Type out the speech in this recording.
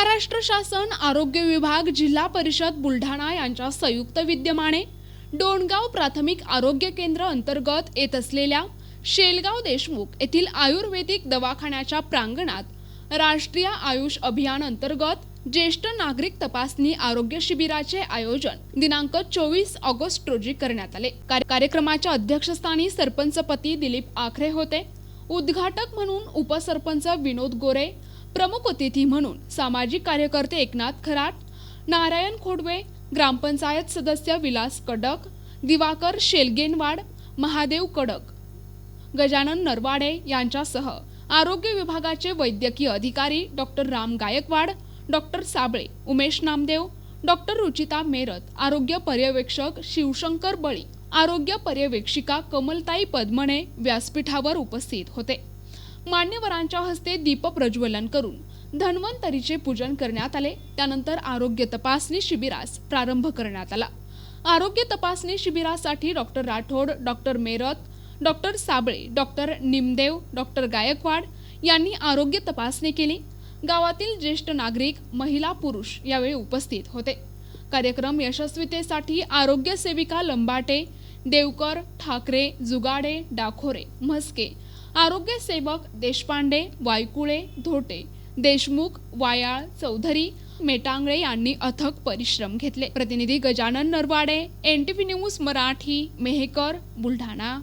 महाराष्ट्र शासन आरोग्य विभाग जिल्हा परिषद बुलढाणा यांच्या संयुक्त विद्यमाने डोणगाव प्राथमिक आरोग्य केंद्र अंतर्गत येत असलेल्या शेलगाव देशमुख येथील आयुर्वेदिक दवाखान्याच्या प्रांगणात राष्ट्रीय आयुष अभियान अंतर्गत ज्येष्ठ नागरिक तपासणी आरोग्य शिबिराचे आयोजन दिनांक चोवीस ऑगस्ट रोजी करण्यात आले. कार्यक्रमाच्या अध्यक्षस्थानी सरपंचपती दिलीप आखरे होते. उद्घाटक म्हणून उपसरपंच विनोद गोरे प्रमुख अतिथी म्हणून सामाजिक कार्यकर्ते एकनाथ खराट नारायण खोडवे ग्रामपंचायत सदस्य विलास कडक दिवाकर शेलगेनवाड महादेव कडक. गजानन नरवाडे यांच्यासह आरोग्य विभागाचे वैद्यकीय अधिकारी doctor Ram Gaikwad doctor Sable Umesh Namdev doctor Ruchita Merat आरोग्य पर्यवेक्षक शिवशंकर बळी आरोग्य पर्यवेक्षिका कमलताई पद्मणे व्यासपीठावर उपस्थित होते. मान्यवरांच्या हस्ते दीप प्रज्वलन करून धन्वंतरीचे पूजन करण्यात आले. त्यानंतर आरोग्य तपासणी शिबिरास प्रारंभ करण्यात आला. आरोग्य तपासणी शिबिरासाठी doctor Rathod doctor Merat doctor Sable doctor Nimdev doctor Gaikwad यांनी आरोग्य तपासणी केली. गावातील ज्येष्ठ नागरिक महिला पुरुष यावेळी उपस्थित होते. कार्यक्रम यशस्वीतेसाठी आरोग्य सेविका लंबाटे देवकर ठाकरे जुगाडे डाखोरे म्हस्के आरोग्य सेवक देशपांडे वायकुळे धोटे देशमुख वायाळ चौधरी मेटांगळे यांनी अथक परिश्रम घेतले. प्रतिनिधी Gajanan Narwade N T V news Marathi Mehkar Buldhana.